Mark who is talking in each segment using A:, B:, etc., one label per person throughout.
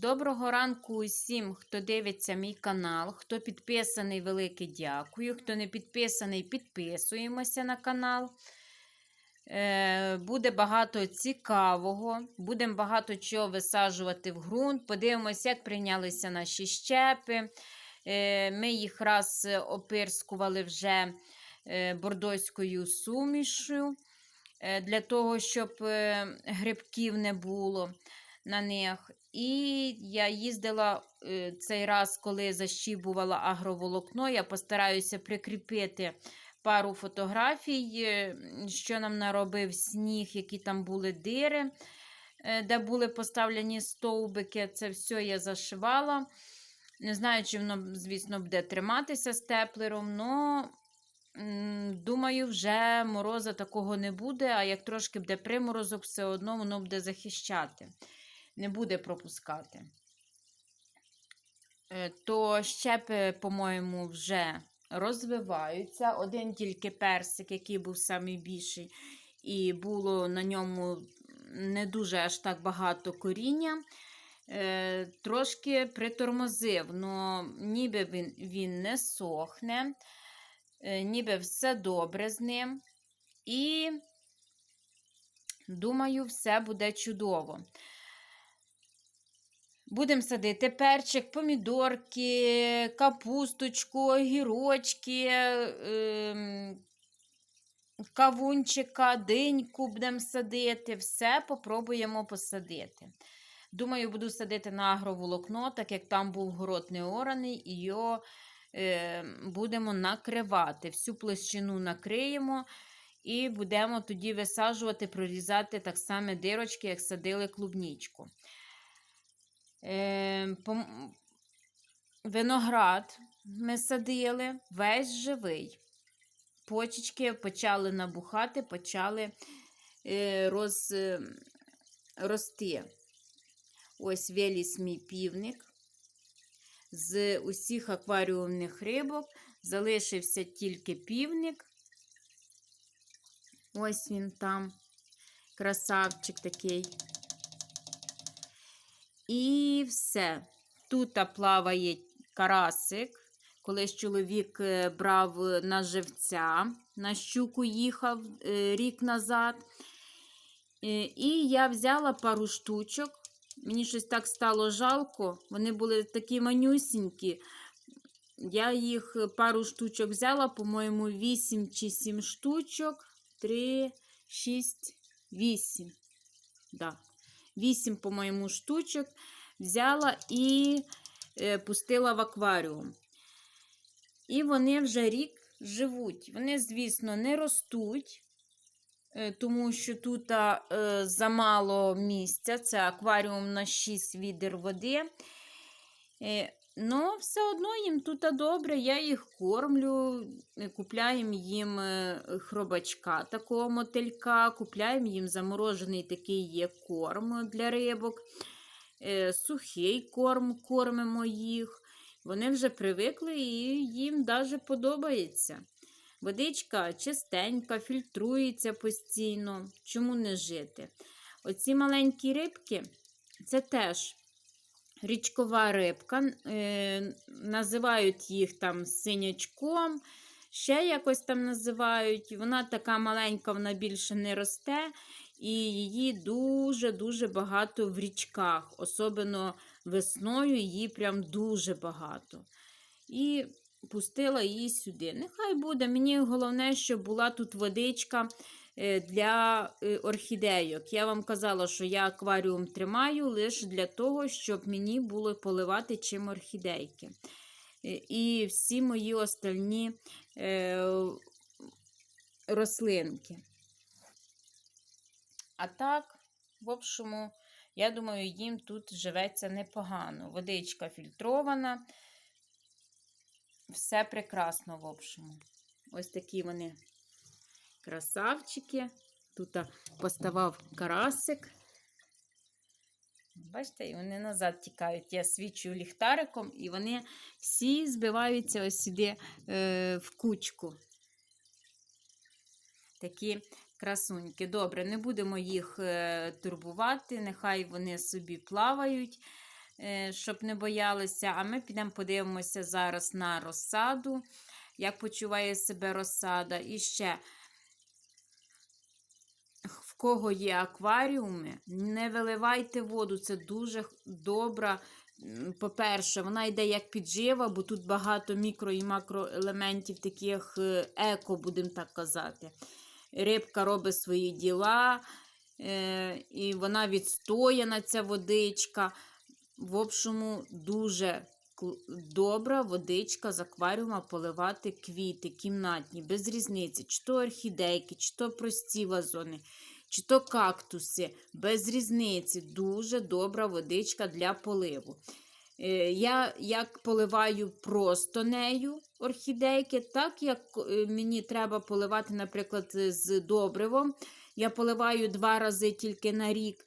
A: Доброго ранку усім, хто дивиться мій канал. Хто підписаний, велике дякую. Хто не підписаний, підписуємося на канал. Е, буде багато цікавого. Будемо багато чого висаджувати в ґрунт. Подивимося, як прийнялися наші щепи. Е, ми їх раз опирскували вже е, бордоською сумішю, для того, щоб грибків не було на них. І я їздила е, цей раз, коли защібувала агроволокно. Я постараюся прикріпити пару фотографій, е, що нам наробив сніг, які там були дири, е, де були поставлені стовбики. Це все я зашивала. Не знаю, чи воно, звісно, буде триматися степлером, але думаю, вже мороза такого не буде, а як трошки буде приморозок, все одно воно буде захищати не буде пропускати. Е, То щепи, по-моєму, вже розвиваються. Один тільки персик, який був найбільший, і було на ньому не дуже аж так багато коріння. Е, Трошки притормозив, але ніби він, він не сохне, е, ніби все добре з ним. І думаю, все буде чудово. Будемо садити перчик, помідорки, капусточку, огірочки, ем, кавунчика, диньку будемо садити. Все попробуємо посадити. Думаю, буду садити на агроволокно, так як там був город не ораний, і його е, будемо накривати. Всю площину накриємо і будемо тоді висаджувати, прорізати так само дирочки, як садили клубнічку. Е, Виноград ми садили, весь живий. Почечки почали набухати, почали е, роз, е, рости. Ось виліз мій півник. З усіх акваріумних рибок залишився тільки півник. Ось він там, красавчик такий. І все. Тут плаває карасик. Колись чоловік е, брав на живця, на щуку їхав е, рік назад. Е, І я взяла пару штучок. Мені щось так стало жалко. Вони були такі манюсінькі. Я їх пару штучок взяла, по-моєму, 8 чи 7 штучок. 3, 6, 8. Да. 8, по-моєму, штучок взяла і е, пустила в акваріум. І вони вже рік живуть. Вони, звісно, не ростуть, е, тому що тут е, замало місця. Це акваріум на 6 відер води. Ну, все одно їм тут добре, я їх кормлю, е, купляємо їм е, хробачка, такого мотилька, купляємо їм заморожений такий є корм для рибок, е, сухий корм кормимо їх. Вони вже привикли і їм навіть подобається. Водичка чистенька, фільтрується постійно. Чому не жити? Оці маленькі рибки це теж річкова рибка. Е, Називають їх там синячком, ще якось там називають. Вона така маленька, вона більше не росте, і її дуже-дуже багато в річках. Особливо весною її прям дуже багато. І пустила її сюди. Нехай буде. Мені головне, щоб була тут водичка. Е, для е, орхідейок. Я вам казала, що я акваріум тримаю лише для того, щоб мені було поливати чим орхідейки. Е, і всі мої остальні рослинки. А так, в общому, я думаю, їм тут живеться непогано. Водичка фільтрована. Все прекрасно, в общому. Ось такі вони красавчики. Тут поставав карасик. Бачите, і вони назад тікають. Я свічу ліхтариком, і вони всі збиваються ось сюди е, в кучку. Такі красуньки. Добре, не будемо їх е, турбувати, нехай вони собі плавають. е, щоб не боялися. А ми підемо подивимося зараз на розсаду, як почуває себе розсада. І ще кого є акваріуми, не виливайте воду, це дуже добра. По-перше, вона йде як піджива, бо тут багато мікро і макроелементів, таких е, еко, будемо так казати. Рибка робить свої діла, е, і вона відстояна, ця водичка. В общому, дуже добра водичка з акваріума поливати квіти кімнатні, без різниці, чи то орхідейки, чи то прості вазони, чи то кактуси, без різниці. Дуже добра водичка для поливу. Е, Я як поливаю просто нею орхідейки, так як е, мені треба поливати, наприклад, з добривом. Я поливаю два рази тільки на рік.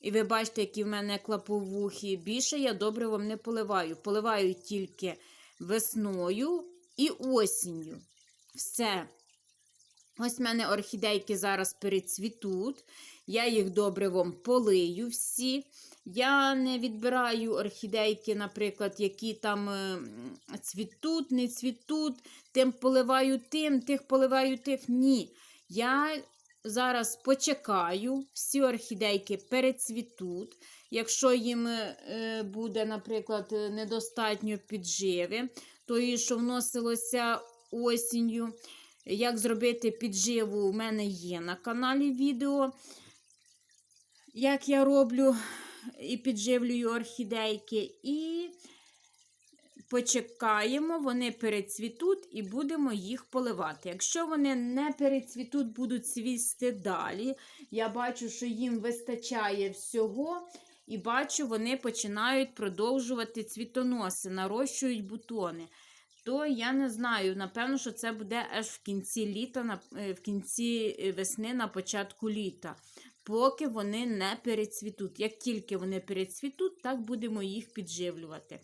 A: І ви бачите, які в мене клаповухи. Більше я добривом не поливаю. Поливаю тільки весною і осінню. Все. Ось в мене орхідейки зараз перецвітуть. Я їх добривом полию всі. Я не відбираю орхідейки, наприклад, які там е, цвітуть, не цвітуть, тим поливаю тим, тих поливаю тих. Ні. Я зараз почекаю, всі орхідейки перецвітуть. Якщо їм е, буде, наприклад, недостатньо підживи, то що вносилося осінню. Як зробити підживу, у мене є на каналі відео. Як я роблю і підживлюю орхідейки. І почекаємо, вони перецвітуть і будемо їх поливати. Якщо вони не перецвітуть, будуть цвісти далі. Я бачу, що їм вистачає всього. І бачу, вони починають продовжувати цвітоноси, нарощують бутони. То я не знаю, напевно, що це буде аж в кінці літа, е, в кінці е, весни, на початку літа, поки вони не перецвітуть. Як тільки вони перецвітуть, так будемо їх підживлювати.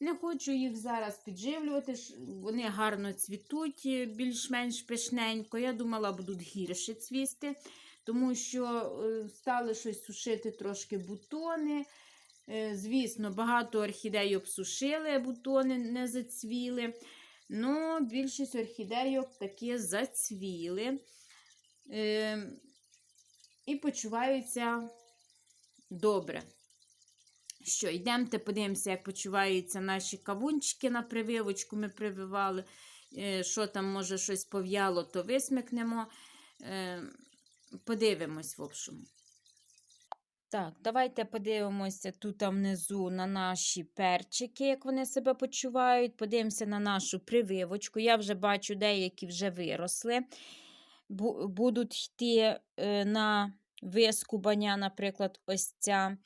A: Не хочу їх зараз підживлювати, вони гарно цвітуть, е, більш-менш пишненько. Я думала, будуть гірше цвісти, тому що стали щось сушити трошки бутони. Е, Звісно, багато орхідей обсушили, бутони не зацвіли. Ну, більшість орхідейок таки зацвіли е, і почуваються добре. Що, йдемте, подивимося, як почуваються наші кавунчики на прививочку. Ми прививали. Е, Що там, може, щось пов'яло, то висмикнемо. Подивимось, в общому. Так, давайте подивимося тут внизу на наші перчики, як вони себе почувають. Подивимося на нашу прививочку. Я вже бачу, деякі вже виросли. Будуть йти е, на вискубання, наприклад, ось ця.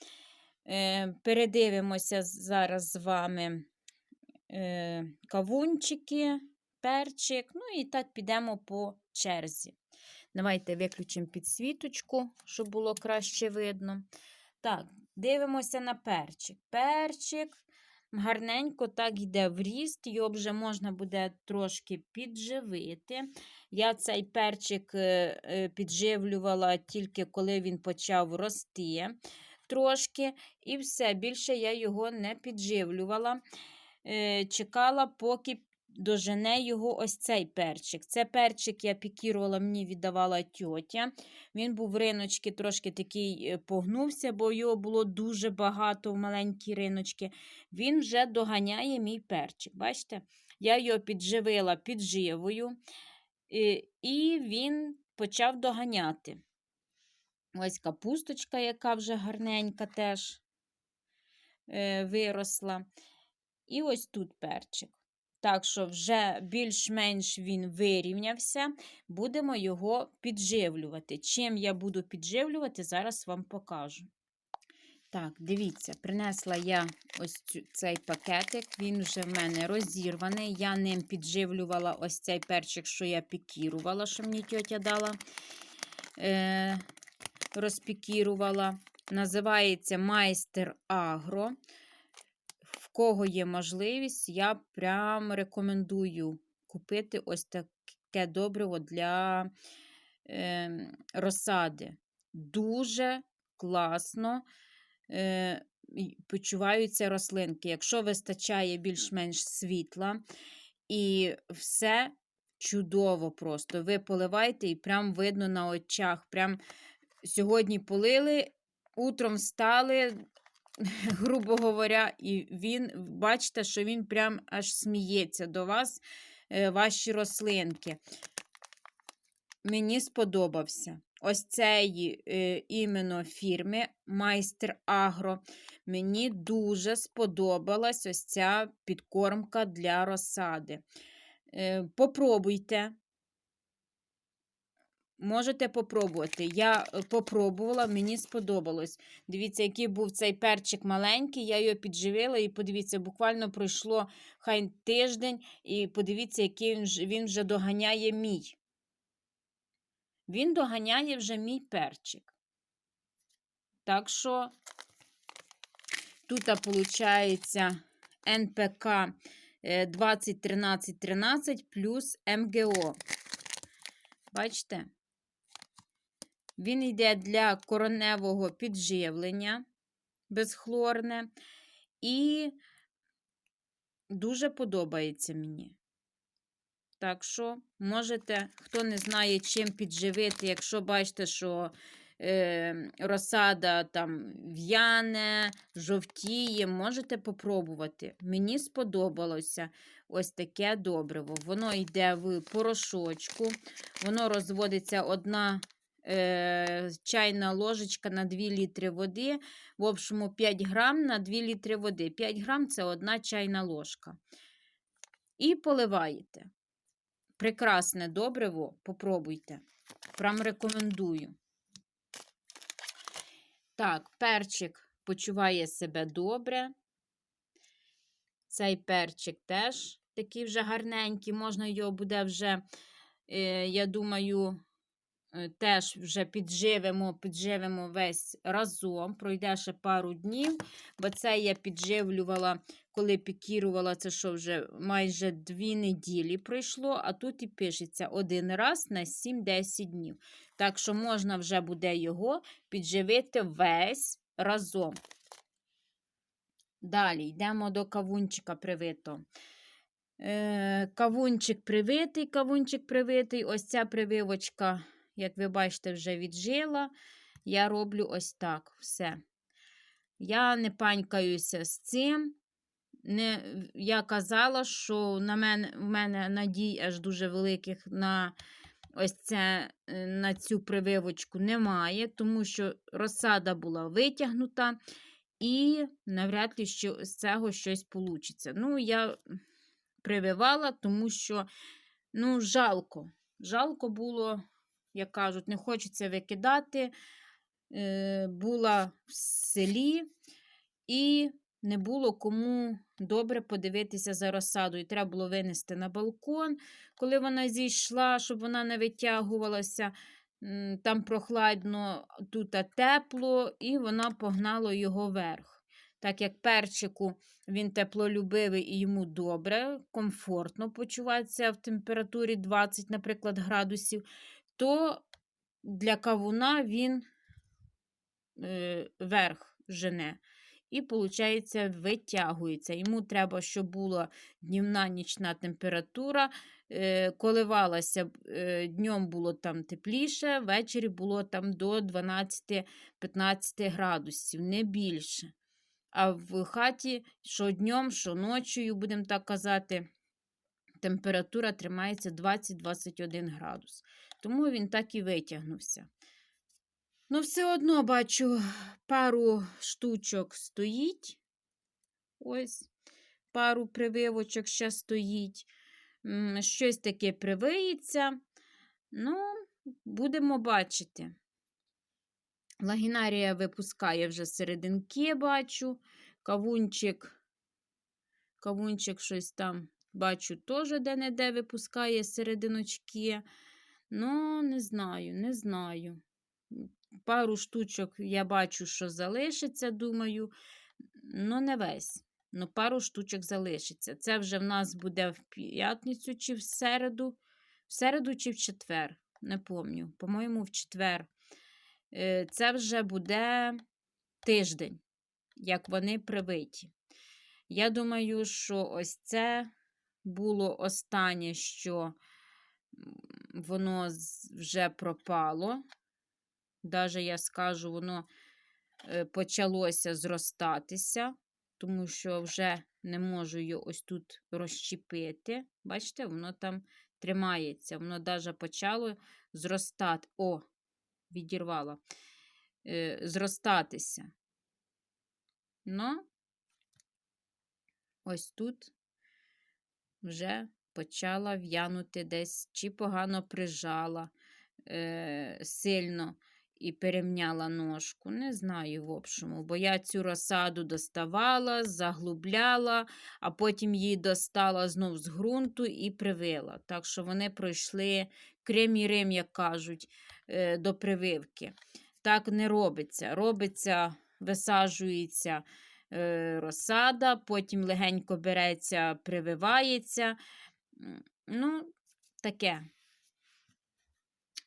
A: Е, Передивимося зараз з вами е, кавунчики, перчик. Ну і так підемо по черзі. Давайте виключимо підсвіточку, щоб було краще видно. Так, дивимося на перчик. Перчик гарненько так йде в ріст, його вже можна буде трошки підживити. Я цей перчик е, е, підживлювала тільки коли він почав рости трошки, і все, більше я його не підживлювала. Е, Чекала, поки дожене його ось цей перчик. Це перчик я пікірувала, мені віддавала тьотя. Він був риночки, трошки такий е, погнувся, бо його було дуже багато в маленькі риночки. Він вже доганяє мій перчик. Бачите? Я його підживила підживою, е, і він почав доганяти. Ось капусточка, яка вже гарненька теж е, виросла. І ось тут перчик. Так що вже більш-менш він вирівнявся, будемо його підживлювати. Чим я буду підживлювати, зараз вам покажу. Так, дивіться, принесла я ось цей пакетик, він вже в мене розірваний. Я ним підживлювала ось цей перчик, що я пікірувала, що мені тьотя дала. Е, розпікірувала. Називається Майстер Агро. Кого є можливість, я прям рекомендую купити ось таке добриво для е, розсади. Дуже класно. Е, почуваються рослинки. Якщо вистачає більш-менш світла, і все чудово просто. Ви поливаєте і прям видно на очах. Прям сьогодні полили, утром встали, грубо говоря, і він, бачите, що він прям аж сміється до вас, е, ваші рослинки. Мені сподобався. Ось цей е, іменно фірми Майстер Агро. Мені дуже сподобалась ось ця підкормка для розсади. Е, попробуйте. Можете попробувати. Я е, попробувала, мені сподобалось. Дивіться, який був цей перчик маленький, я його підживила, і подивіться, буквально пройшло хай тиждень, і подивіться, який він, вже доганяє мій. Він доганяє вже мій перчик. Так що тут, виходить, НПК е, 201313 плюс МГО. Бачите? Він йде для короневого підживлення безхлорне. І дуже подобається мені. Так що можете, хто не знає, чим підживити, якщо бачите, що е, розсада там в'яне, жовтіє, можете попробувати. Мені сподобалося ось таке добриво. Воно йде в порошочку, воно розводиться одна чайна ложечка на 2 літри води, в общому 5 грам на 2 літри води. 5 грам це одна чайна ложка. І поливаєте. Прекрасне добриво, попробуйте. Прям рекомендую. Так, перчик почуває себе добре. Цей перчик теж такий вже гарненький. Можна його буде вже, е, я думаю, теж вже підживемо, підживемо весь разом. Пройде ще пару днів, бо це я підживлювала, коли пікірувала, це що вже майже дві неділі пройшло, а тут і пишеться один раз на 7-10 днів. Так що можна вже буде його підживити весь разом. Далі йдемо до кавунчика привито. Е, кавунчик привитий, кавунчик привитий. Ось ця прививочка, як ви бачите, вже віджила. Я роблю ось так все. Я не панькаюся з цим. Не, я казала, що на мене, в мене надій аж дуже великих на ось це, е, на цю прививочку немає, тому що розсада була витягнута, і навряд ли що з цього щось вийде. Ну, я прививала, тому що ну, жалко. Жалко було, як кажуть, не хочеться викидати. Е, була в селі і не було кому добре подивитися за розсадою. Треба було винести на балкон, коли вона зійшла, щоб вона не витягувалася. Там прохладно, тут тепло, і вона погнала його вверх. Так як перчику він теплолюбивий і йому добре, комфортно почуватися в температурі 20, наприклад, градусів, то для кавуна він е, верх жене. І, виходить, витягується. Йому треба, щоб була днівна нічна температура, е, коливалася е, днем було там тепліше, ввечері було там до 12-15 градусів, не більше. А в хаті що днем, що ночою, будемо так казати, температура тримається 20-21 градус. Тому він так і витягнувся. Ну, все одно бачу, пару штучок стоїть. Ось, пару прививочок ще стоїть. Щось таке привиється. Ну, будемо бачити. Лагінарія випускає вже серединки, бачу. Кавунчик, кавунчик щось там, бачу, теж де-не-де випускає серединочки. Ну, не знаю, не знаю. Пару штучок я бачу, що залишиться, думаю. Ну, не весь. Ну, пару штучок залишиться. Це вже в нас буде в п'ятницю чи в середу. В середу чи в четвер. Не пам'ятаю. По-моєму, в четвер. Е, Це вже буде тиждень. як вони привиті. Я думаю, що ось це було останнє, що воно вже пропало. Даже я скажу, воно е, почалося зростатися, тому що вже не можу його ось тут розчепити. Бачите, воно там тримається, воно навіть почало зростати. О, відірвало. Е, зростатися. Ну, ось тут вже почала в'янути десь, чи погано прижала е, сильно і перемняла ножку. Не знаю, в общому, бо я цю розсаду доставала, заглубляла, а потім її достала знов з ґрунту і привила. Так що вони пройшли крем і рим, як кажуть, е, до прививки. Так не робиться. Робиться, висаджується е, розсада, потім легенько береться, прививається. Ну, таке.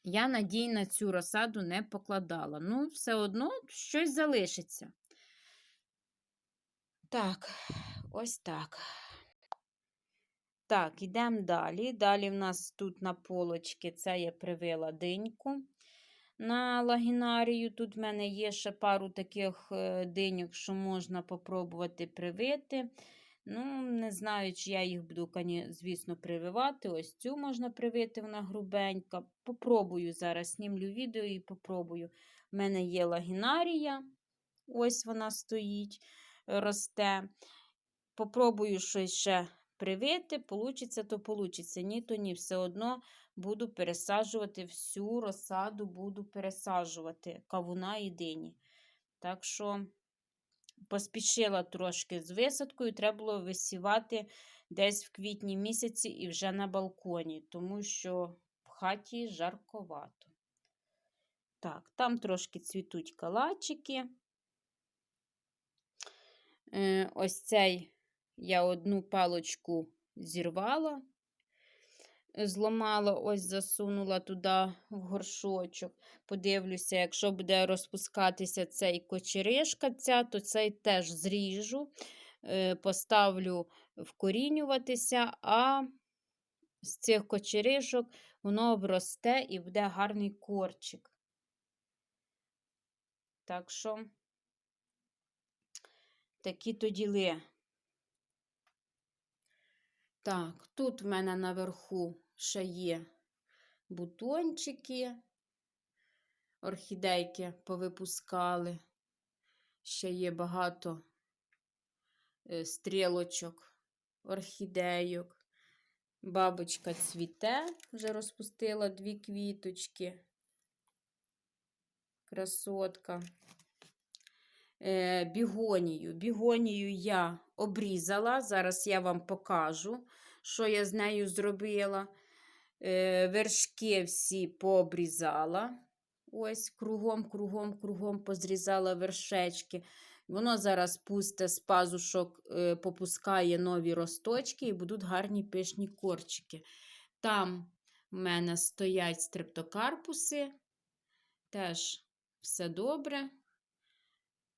A: Я надій на цю розсаду не покладала. Ну, все одно щось залишиться. Так, ось так. Так, йдемо далі. Далі в нас тут на полочці це я привила диньку на лагінарію. Тут в мене є ще пару таких е, диньок, що можна попробувати привити. Ну, не знаю, чи я їх буду, звісно, прививати. Ось цю можна привити, вона грубенька. Попробую зараз, знімлю відео і попробую. У мене є лагінарія, ось вона стоїть, росте. Попробую щось ще привити, получиться, то получиться. Ні, то ні. Все одно буду пересаджувати всю розсаду, буду пересаджувати кавуна і дині. Так що поспішила трошки з висадкою, треба було висівати десь в квітні місяці і вже на балконі, тому що в хаті жарковато. Так, там трошки цвітуть калачики. Е, ось цей я одну палочку зірвала, зламала, ось засунула туди в горшочок. Подивлюся, якщо буде розпускатися цей кочеришка, ця, то цей теж зріжу, е, поставлю вкорінюватися, а з цих кочеришок воно обросте і буде гарний корчик. Так що такі то діли. Так, тут в мене наверху є бутончики, орхідейки повипускали. Ще є багато е, стрілочок, орхідейок. Бабочка цвіте, вже розпустила дві квіточки. Красотка. Е, бігонію. Бігонію я обрізала. Зараз я вам покажу, що я з нею зробила. Е, вершки всі пообрізала. Ось кругом, кругом, кругом позрізала вершечки. Воно зараз пусте з пазушок, е, попускає нові росточки і будуть гарні пишні корчики. Там в мене стоять стрептокарпуси. Теж все добре.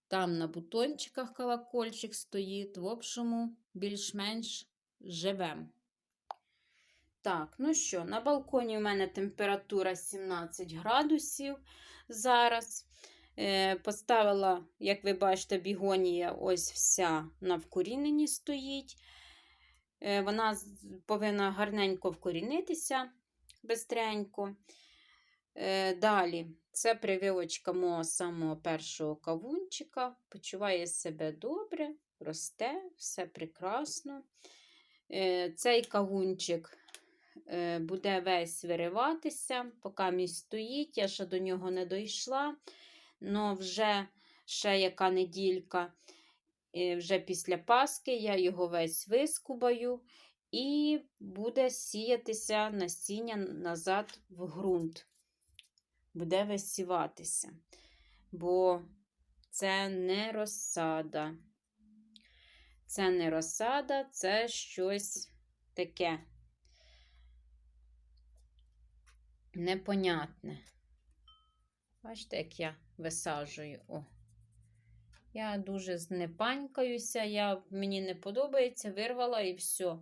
A: Там на бутончиках колокольчик стоїть. В общому, більш-менш живем. Так, ну що, на балконі у мене температура 17 градусів зараз. Е, Поставила, як ви бачите, бігонія ось вся на вкоріненні стоїть. Е, Вона повинна гарненько вкорінитися бистренько. Е, Далі, це прививочка мого самого першого кавунчика. Почуває себе добре, росте, все прекрасно. Цей кавунчик буде весь вириватися, поки мій стоїть, я ще до нього не дійшла. Но вже ще яка неділька, е, вже після Паски я його весь вискубаю і буде сіятися насіння назад в ґрунт. Буде висіватися, бо це не розсада. Це не розсада, це щось таке непонятне. Бачите, як я висаджую. О. Я дуже знепанькаюся, я, мені не подобається, вирвала і все.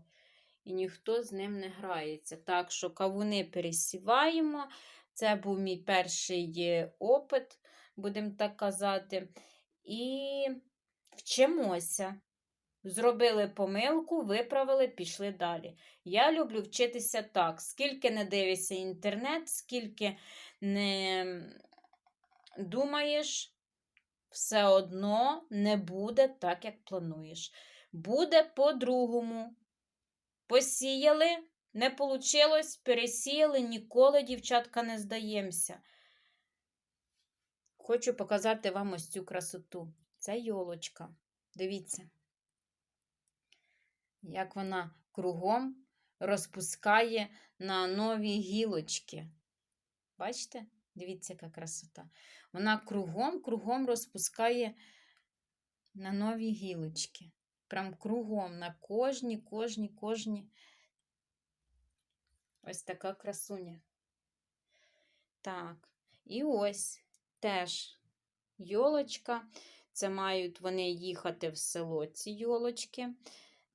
A: І ніхто з ним не грається. Так що кавуни пересіваємо. Це був мій перший опит, будемо так казати. І вчимося. Зробили помилку, виправили, пішли далі. Я люблю вчитися так. Скільки не дивишся інтернет, скільки не думаєш, все одно не буде так, як плануєш. Буде по-другому. Посіяли, не вийшло, пересіяли, ніколи, дівчатка, не здаємося. Хочу показати вам ось цю красоту. Це йолочка. Дивіться, як вона кругом розпускає на нові гілочки. Бачите? Дивіться, яка красота. Вона кругом-кругом розпускає на нові гілочки. Прям кругом, на кожні, кожні, кожні. Ось така красуня. Так, і ось теж йолочка. Це мають вони їхати в село, ці йолочки.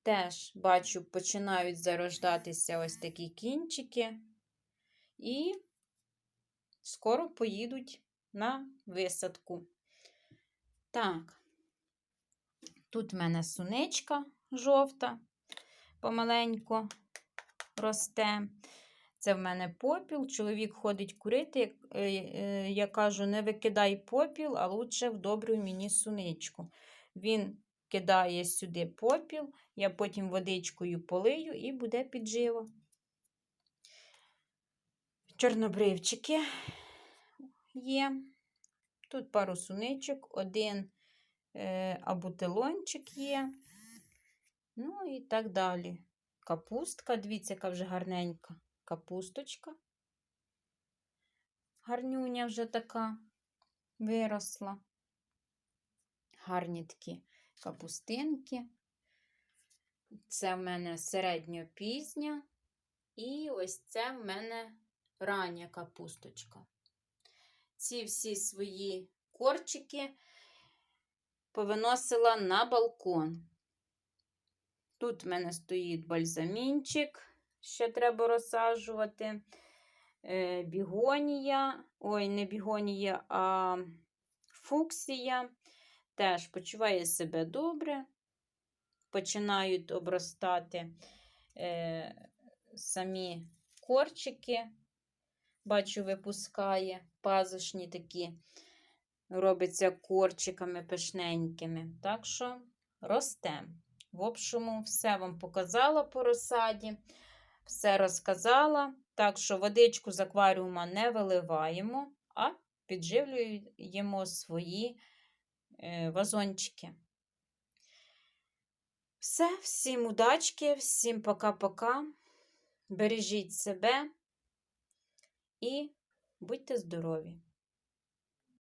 A: Теж, бачу, починають зарождатися ось такі кінчики. І скоро поїдуть на висадку. Так, тут в мене сунечка жовта, помаленько росте. Це в мене попіл. Чоловік ходить курити. е, Я кажу, не викидай попіл, а лучше вдобрюй мені суничку. Він кидає сюди попіл, я потім водичкою полию і буде підживо. Чорнобривчики є. Тут пару суничок, один е, абутилончик є. Ну і так далі. Капустка, дивіться, яка вже гарненька. Капусточка. Гарнюня вже така виросла. Гарні такі капустинки. Це в мене середньопізня. І ось це в мене рання капусточка. Ці всі свої корчики повиносила на балкон. Тут в мене стоїть бальзамінчик, ще треба розсаджувати. Е, Бігонія, ой, не бігонія, а фуксія. Теж почуває себе добре. Починають обростати е, самі корчики. Бачу, випускає пазушні такі, робиться корчиками пишненькими. Так що росте. В общому, все вам показала по розсаді, все розказала. Так що водичку з акваріума не виливаємо, а підживлюємо свої вазончики. Все, всім удачки, всім пока-пока. Бережіть себе і будьте здорові!